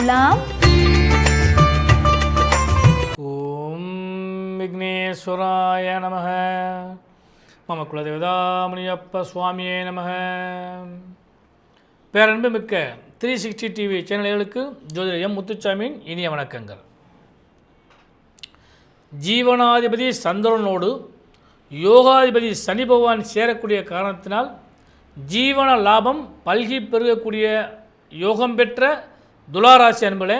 அருளாம் ஓம் விக்னேஸ்வராய நம மம குலதேவதாமணியப்ப சுவாமியே நம பேரன்பு மிக்க த்ரீ சிக்ஸ்டி டிவி சேனல்களுக்கு ஜோதிடர் எம் முத்துச்சாமியின் இனிய வணக்கங்கள். ஜீவனாதிபதி சந்திரனோடு யோகாதிபதி சனி பகவான் சேரக்கூடிய காரணத்தினால் ஜீவன லாபம் பல்கி பெருகக்கூடிய யோகம் பெற்ற துளாராசி அன்புகளே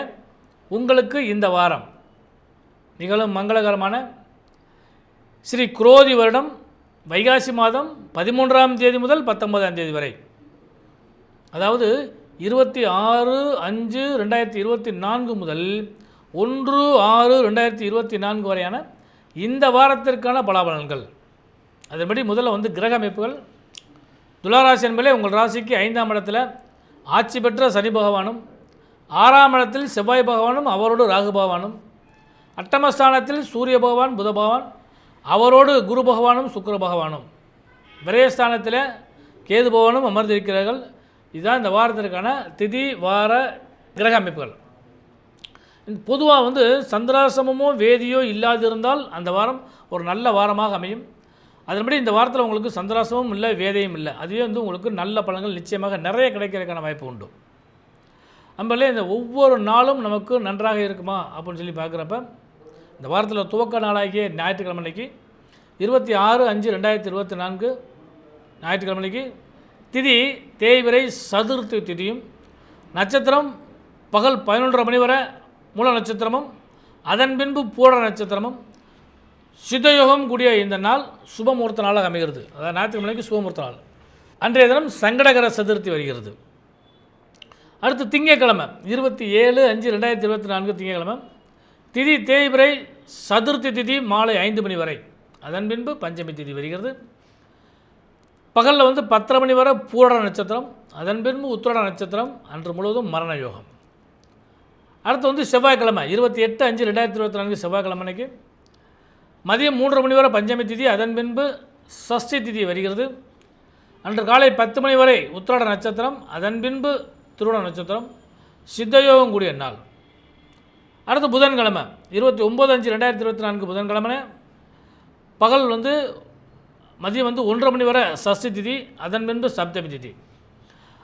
உங்களுக்கு இந்த வாரம் நிகழும் மங்களகரமான ஸ்ரீ குரோதி வருடம் வைகாசி மாதம் பதிமூன்றாம் தேதி முதல் பத்தொன்பதாம் தேதி வரை. அதாவது இருபத்தி ஆறு அஞ்சு ரெண்டாயிரத்தி இருபத்தி நான்கு முதல் ஒன்று ஆறு ரெண்டாயிரத்தி இருபத்தி நான்கு வரையான இந்த வாரத்திற்கான பலாபலன்கள். அதன்படி முதல்ல வந்து கிரக அமைப்புகள். துளாராசி என்பதே உங்கள் ராசிக்கு ஐந்தாம் இடத்தில் ஆட்சி பெற்ற சனி பகவானும் ஆறாம் இடத்தில் செவ்வாய் பகவானும் அவரோடு ராகு பகவானும். அட்டமஸ்தானத்தில் சூரிய பகவான் புத பகவான் அவரோடு குரு பகவானும் சுக்கர பகவானும். விரயஸ்தானத்தில் கேது பகவானும் அமர்ந்திருக்கிறார்கள். இதுதான் இந்த வாரத்திற்கான திதி வார கிரக அமைப்புகள். பொதுவாக வந்து சந்திராசிரமமோ வேதியோ இல்லாதிருந்தால் அந்த வாரம் ஒரு நல்ல வாரமாக அமையும். அதன்படி இந்த வாரத்தில் உங்களுக்கு சந்திராசமும் இல்லை வேதையும் இல்லை. அதுவே வந்து உங்களுக்கு நல்ல பலன்கள் நிச்சயமாக நிறைய கிடைக்கிறதுக்கான வாய்ப்பு உண்டு. நம்மளே இந்த ஒவ்வொரு நாளும் நமக்கு நன்றாக இருக்குமா? அப்படின்னு சொல்லி பார்க்குறப்ப இந்த வாரத்தில் துவக்க நாளாகிய ஞாயிற்றுக்கிழமை அன்னைக்கு இருபத்தி ஆறு அஞ்சு ரெண்டாயிரத்தி இருபத்தி நான்கு ஞாயிற்றுக்கிழமை அன்னைக்கு திதி தேய்விரை சதுர்த்தி திதியும் நட்சத்திரம் பகல் பதினொன்றரை மணி வரை மூல நட்சத்திரமும் அதன் பின்பு பூர நட்சத்திரமும் சித்தயோகம் கூடிய இந்த நாள் சுபமுகூர்த்த நாளாக அமைகிறது. அதாவது ஞாயிற்றுக்கிழமைக்கு சுபமுகூர்த்த நாள். அன்றைய தினம் சங்கடகர சதுர்த்தி வருகிறது. அடுத்து திங்கட்கிழமை இருபத்தி ஏழு அஞ்சு ரெண்டாயிரத்தி இருபத்தி நான்கு திங்கட்கிழமை திதி தேய்பிரை சதுர்த்தி திதி மாலை ஐந்து மணி வரை. அதன் பின்பு பஞ்சமி திதி வருகிறது. பகலில் வந்து பத்தரை மணி வரை பூரண நட்சத்திரம் அதன் பின்பு உத்திரட நட்சத்திரம் அன்று முழுவதும் மரண யோகம். அடுத்து வந்து செவ்வாய்க்கிழமை இருபத்தி எட்டு அஞ்சு ரெண்டாயிரத்தி இருபத்தி நான்கு செவ்வாய்க்கிழமை அன்னைக்கு. மதியம் மூன்றரை மணி வரை பஞ்சமி திதி அதன் பின்பு சஷ்டி திதி வருகிறது. அன்று காலை பத்து மணி வரை உத்திராட நட்சத்திரம் அதன் பின்பு திருவண நட்சத்திரம் சித்தயோகம் கூடிய நாள். அடுத்து புதன்கிழமை இருபத்தி ஒம்பது அஞ்சு ரெண்டாயிரத்தி இருபத்தி நான்கு புதன்கிழமை பகல் வந்து மதியம் வந்து ஒன்றரை மணி வரை சஷ்டி திதி அதன் பின்பு சப்தமி திதி.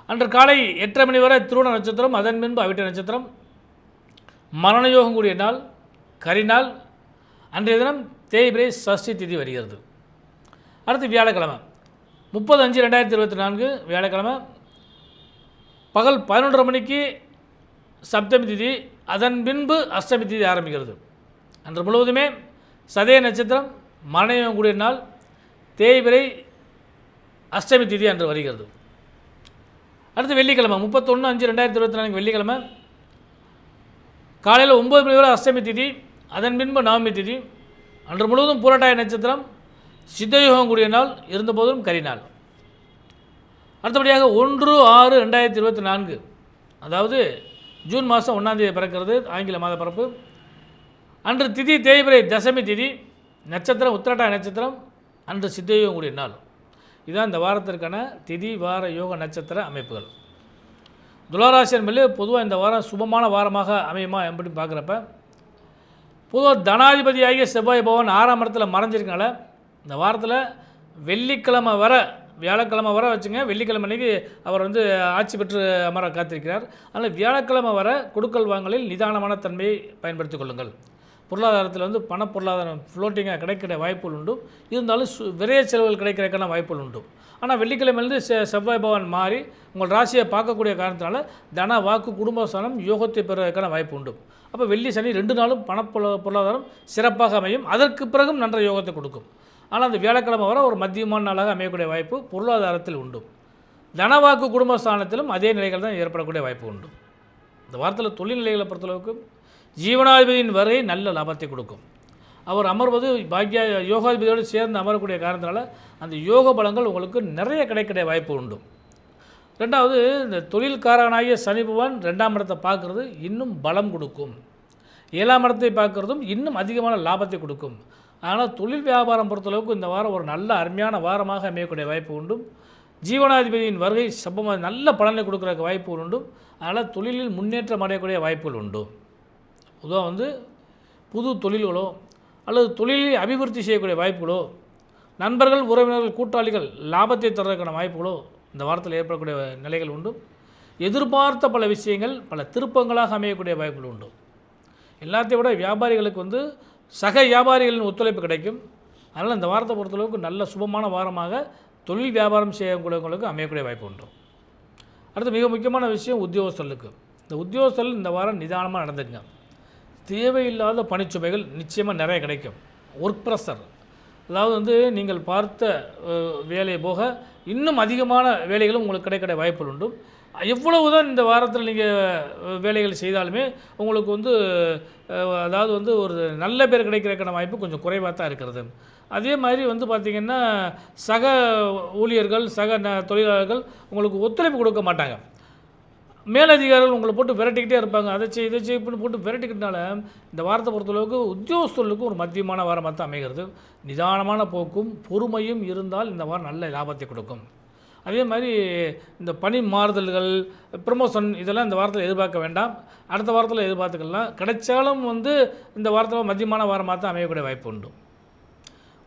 அன்று காலை எட்டரை மணி வரை திருவண நட்சத்திரம் அதன் பின்பு அவிட்ட நட்சத்திரம். மரணயோகம் கூடிய நாள் கரிநாள் அன்றைய தினம் தேய்பிரை சஷ்டி திதி வருகிறது. அடுத்து வியாழக்கிழமை முப்பது அஞ்சு ரெண்டாயிரத்தி இருபத்தி நான்கு வியாழக்கிழமை பகல் பதினொன்றரை மணிக்கு சப்தமி திதி அதன் பின்பு அஷ்டமி திதி ஆரம்பிக்கிறது. அன்று முழுவதுமே சதய நட்சத்திரம் மரணயோகம் கூடிய நாள் தேய்பிரை அஷ்டமி திதி அன்று வருகிறது. அடுத்து வெள்ளிக்கிழமை முப்பத்தொன்று அஞ்சு ரெண்டாயிரத்தி இருபத்தி நான்கு வெள்ளிக்கிழமை காலையில் ஒம்பது மணி வரை அஷ்டமி திதி அதன் பின்பு நவமி திதி. அன்று முழுவதும் பூரட்டாய நட்சத்திரம் சித்தயுகம் கூடிய நாள் இருந்தபோதும் கரிநாள் அடுத்தபடியாக ஒன்று ஆறு ரெண்டாயிரத்தி இருபத்தி நான்கு. அதாவது ஜூன் மாதம் ஒன்றாந்தேதி பிறக்கிறது ஆங்கில மாத பிறப்பு. அன்று திதி தேய்பிரை தசமி திதி நட்சத்திரம் உத்திரட்டாய நட்சத்திரம் அன்று சித்தயோகம் கூடிய நாள். இதுதான் இந்த வாரத்திற்கான திதி வார யோக நட்சத்திர அமைப்புகள். துளாராசி என்பது பொதுவாக இந்த வாரம் சுபமான வாரமாக அமையுமா அப்படின்னு பார்க்குறப்ப பொதுவாக தனாதிபதியாகிய செவ்வாய் பவன் ஆறாம் இடத்துல மறைஞ்சிருக்கனால இந்த வாரத்தில் வெள்ளிக்கிழமை வர வியாழக்கிழமை வர வச்சுங்க. வெள்ளிக்கிழமை அன்னைக்கு அவர் வந்து ஆட்சி பெற்று அமர காத்திருக்கிறார். அதனால் வியாழக்கிழமை வர கொடுக்கல் வாங்கலில் நிதானமான தன்மையை பயன்படுத்திக் கொள்ளுங்கள். பொருளாதாரத்தில் வந்து பண பொருளாதாரம் ஃப்ளோட்டிங்காக கிடைக்கிற வாய்ப்புகள் உண்டு. இருந்தாலும் சு விரைய செலவுகள் கிடைக்கிறதுக்கான வாய்ப்புகள் உண்டு. ஆனால் வெள்ளிக்கிழமையிலேருந்து செ செவ்வாய் பவன் மாறி உங்கள் ராசியை பார்க்கக்கூடிய காரணத்தினால தன வாக்கு குடும்பஸ்தானம் யோகத்தை பெறுவதற்கான வாய்ப்பு உண்டு. அப்போ வெள்ளி சனி ரெண்டு நாளும் பண பொருளாதாரம் சிறப்பாக அமையும். அதற்கு பிறகும் நன்ற யோகத்தை கொடுக்கும். ஆனால் அந்த வியாழக்கிழமை வர ஒரு மத்தியமான நாளாக அமையக்கூடிய வாய்ப்பு பொருளாதாரத்தில் உண்டு. தனவாக்கு குடும்பஸ்தானத்திலும் அதே நிலைகள் தான் ஏற்படக்கூடிய வாய்ப்பு உண்டு. இந்த வாரத்தில் தொழில் நிலைகளை பொறுத்தளவுக்கு ஜீவனாதிபதியின் வரை நல்ல லாபத்தை கொடுக்கும். அவர் அமர்வது பாக்யா யோகாதிபதியோடு சேர்ந்து அமரக்கூடிய காரணத்தினால அந்த யோக பலங்கள் உங்களுக்கு நிறைய கிடைக்கிற வாய்ப்பு உண்டு. ரெண்டாவது இந்த தொழில்காரனாகிய சனி பகவான் ரெண்டாம் இடத்தை பார்க்குறது இன்னும் பலம் கொடுக்கும். ஏழாம் இடத்தை பார்க்குறதும் இன்னும் அதிகமான லாபத்தை கொடுக்கும். ஆனால் தொழில் வியாபாரம் பொறுத்தளவுக்கு இந்த வாரம் ஒரு நல்ல அருமையான வாரமாக அமையக்கூடிய வாய்ப்பு உண்டு ஜீவனாதிபதியின் வருகை சப்பமாக நல்ல பலனை கொடுக்குற வாய்ப்புகள் உண்டு அதனால் தொழிலில் முன்னேற்றம் அடையக்கூடிய வாய்ப்புகள் உண்டு பொதுவாக வந்து புது தொழில்களோ அல்லது தொழிலை அபிவிருத்தி செய்யக்கூடிய வாய்ப்புகளோ நண்பர்கள் உறவினர்கள் கூட்டாளிகள் லாபத்தை தர்றதுக்கான வாய்ப்புகளோ இந்த வாரத்தில் ஏற்படக்கூடிய நிலைகள் உண்டு எதிர்பார்த்த பல விஷயங்கள் பல திருப்பங்களாக அமையக்கூடிய வாய்ப்புகள் உண்டு எல்லாத்தையும் விட வியாபாரிகளுக்கு வந்து சக வியாபாரிகளின் ஒத்துழைப்பு கிடைக்கும். அதனால் இந்த வாரத்தை பொறுத்தளவுக்கு நல்ல சுபமான வாரமாக தொழில் வியாபாரம் செய்யக்கூடியவங்களுக்கு அமையக்கூடிய வாய்ப்பு உண்டு. அடுத்து மிக முக்கியமான விஷயம் உத்தியோகஸ்தர்களுக்கு. இந்த உத்தியோகஸ்தர்கள் இந்த வாரம் நிதானமாக நடந்துக்குங்க. தேவையில்லாத பணிச்சுமைகள் நிச்சயமாக நிறைய கிடைக்கும். ஒர்க் ப்ரெஷர் அதாவது வந்து நீங்கள் பார்த்த வேலை வேலையை போக இன்னும் அதிகமான வேலைகளும் உங்களுக்கு கிடைக்கிற வாய்ப்புகள் உண்டு. எவ்வளவு தான் இந்த வாரத்தில் நீங்கள் வேலைகள் செய்தாலுமே உங்களுக்கு வந்து அதாவது வந்து ஒரு நல்ல பேர் கிடைக்கிறதுக்கான வாய்ப்பு கொஞ்சம் குறைவாக தான் இருக்கிறது. அதே மாதிரி வந்து பார்த்திங்கன்னா சக ஊழியர்கள் சக ந தொழிலாளர்கள் உங்களுக்கு ஒத்துழைப்பு கொடுக்க மாட்டாங்க. மேலதிகாரிகள் உங்களை போட்டு விரட்டிக்கிட்டே இருப்பாங்க. அதை செய் இதை செய் போட்டு விரட்டிக்கிட்டனால இந்த வாரத்தை பொறுத்தளவுக்கு உத்தியோகஸ்தர்களுக்கும் ஒரு மத்தியமான வாரமாக தான் அமைகிறது. நிதானமான போக்கும் பொறுமையும் இருந்தால் இந்த வாரம் நல்ல லாபத்தை கொடுக்கும். அதே மாதிரி இந்த பணி மாறுதல்கள் ப்ரமோஷன் இதெல்லாம் இந்த வாரத்தில் எதிர்பார்க்க வேண்டாம். அடுத்த வாரத்தில் எதிர்பார்த்துக்கலாம் கிடைச்சாலும் வந்து இந்த வாரத்தில் மதியமான வாரமாக தான் அமையக்கூடிய வாய்ப்பு உண்டு.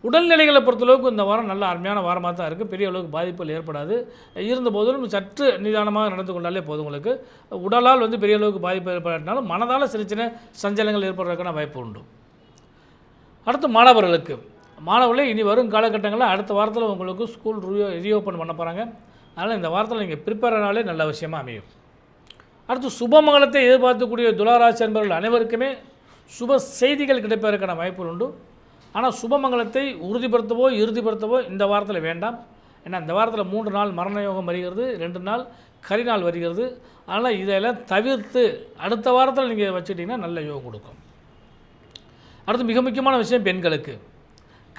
உடல்நிலைகளை பொறுத்தளவுக்கு இந்த வாரம் நல்ல அருமையான வாரமாக தான் இருக்குது பெரிய அளவுக்கு பாதிப்புகள் ஏற்படாது. இருந்த போதிலும் சற்று நிதானமாக நடந்து கொண்டாலே போதும் உங்களுக்கு. உடலால் வந்து பெரிய அளவுக்கு பாதிப்பு ஏற்படாட்டினாலும் மனதால் சின்ன சின்ன சஞ்சலங்கள் ஏற்படுறதுக்கான வாய்ப்பு உண்டு. அடுத்து மாணவர்களுக்கு. மாணவர்களே இனி வரும் காலகட்டங்களில் அடுத்த வாரத்தில் உங்களுக்கு ஸ்கூல் ரீ ரீஓப்பன் பண்ண போகிறாங்க அதனால் இந்த வாரத்தில் நீங்கள் ப்ரிப்பேர் ஆனாலே நல்ல விஷயமாக அமையும். அடுத்து சுபமங்கலத்தை எதிர்பார்க்கக்கூடிய துளாராசி என்பவர்கள் அனைவருக்குமே சுப செய்திகள் கிடைப்பதற்கான வாய்ப்புகள் உண்டு. ஆனால் சுபமங்கலத்தை உறுதிப்படுத்தவோ இறுதிப்படுத்தவோ இந்த வாரத்தில் வேண்டாம். ஏன்னா இந்த வாரத்தில் மூன்று நாள் மரண யோகம் வருகிறது ரெண்டு நாள் கரிநாள் வருகிறது. அதனால் இதெல்லாம் தவிர்த்து அடுத்த வாரத்தில் நீங்கள் வச்சுட்டிங்கன்னா நல்ல யோகம் கொடுக்கும். அடுத்து மிக முக்கியமான விஷயம் பெண்களுக்கு.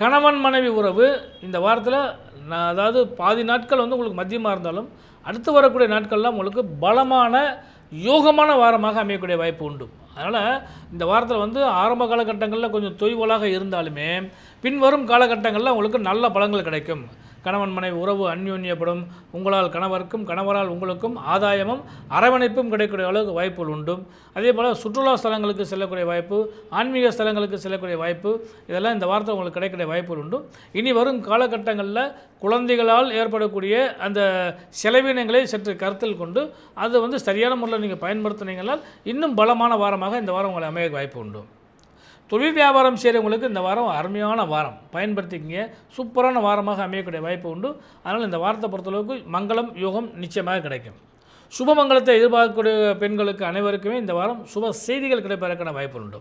கணவன் மனைவி உறவு இந்த வாரத்தில் நான் அதாவது பாதி நாட்கள் வந்து உங்களுக்கு மதியமாக இருந்தாலும் அடுத்து வரக்கூடிய நாட்கள்லாம் உங்களுக்கு பலமான யோகமான வாரமாக அமையக்கூடிய வாய்ப்பு உண்டு. அதனால் இந்த வாரத்தில் வந்து ஆரம்ப காலகட்டங்களில் கொஞ்சம் தொய்வலாக இருந்தாலுமே பின்வரும் காலகட்டங்களில் உங்களுக்கு நல்ல பலங்கள் கிடைக்கும். கணவன் மனைவி உறவு அந்யோன்யப்படும். உங்களால் கணவருக்கும் கணவரால் உங்களுக்கும் ஆதாயமும் அரவணைப்பும் கிடைக்கக்கூடிய அளவுக்கு வாய்ப்புகள் உண்டு. அதே போல் சுற்றுலா ஸ்தலங்களுக்கு செல்லக்கூடிய வாய்ப்பு ஆன்மீக ஸ்தலங்களுக்கு செல்லக்கூடிய வாய்ப்பு இதெல்லாம் இந்த வாரத்தில் உங்களுக்கு கிடைக்கக்கூடிய வாய்ப்புகள் உண்டு. இனி வரும் காலகட்டங்களில் குழந்தைகளால் ஏற்படக்கூடிய அந்த செலவினங்களை சற்று கருத்தில் கொண்டு அதை வந்து சரியான முறையில் நீங்கள் பயன்படுத்தினீங்களால் இன்னும் பலமான வாரமாக இந்த வாரம் உங்களை அமைய வாய்ப்பு உண்டு. தொழில் வியாபாரம் செய்கிறவங்களுக்கு இந்த வாரம் அருமையான வாரம். பயன்படுத்திக்கிங்க. சூப்பரான வாரமாக அமையக்கூடிய வாய்ப்பு உண்டு. அதனால் இந்த வாரத்தை பொறுத்தளவுக்கு மங்களம் யோகம் நிச்சயமாக கிடைக்கும். சுபமங்கலத்தை எதிர்பார்க்கக்கூடிய பெண்களுக்கு அனைவருக்குமே இந்த வாரம் சுப செய்திகள் கிடைப்பதற்கான வாய்ப்பு உண்டு.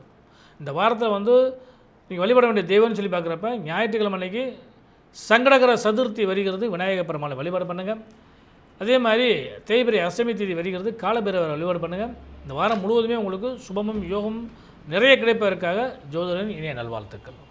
இந்த வாரத்தில் வந்து நீங்கள் வழிபட வேண்டிய தெய்வம்னு சொல்லி பார்க்குறப்ப ஞாயிற்றுக்கிழமை அன்னைக்கு சங்கடகர சதுர்த்தி வருகிறது. விநாயகர் பெருமாளை வழிபாடு பண்ணுங்கள் அதே மாதிரி தேய்பிரை அஷ்டமி தேதி வருகிறது. காலபைரவரை வழிபாடு பண்ணுங்கள் இந்த வாரம் முழுவதுமே உங்களுக்கு சுபமும் யோகமும் நிறைய கிடைப்பதற்காக ஜோதிடன் இணைய நல்வாழ்த்துக்கள்.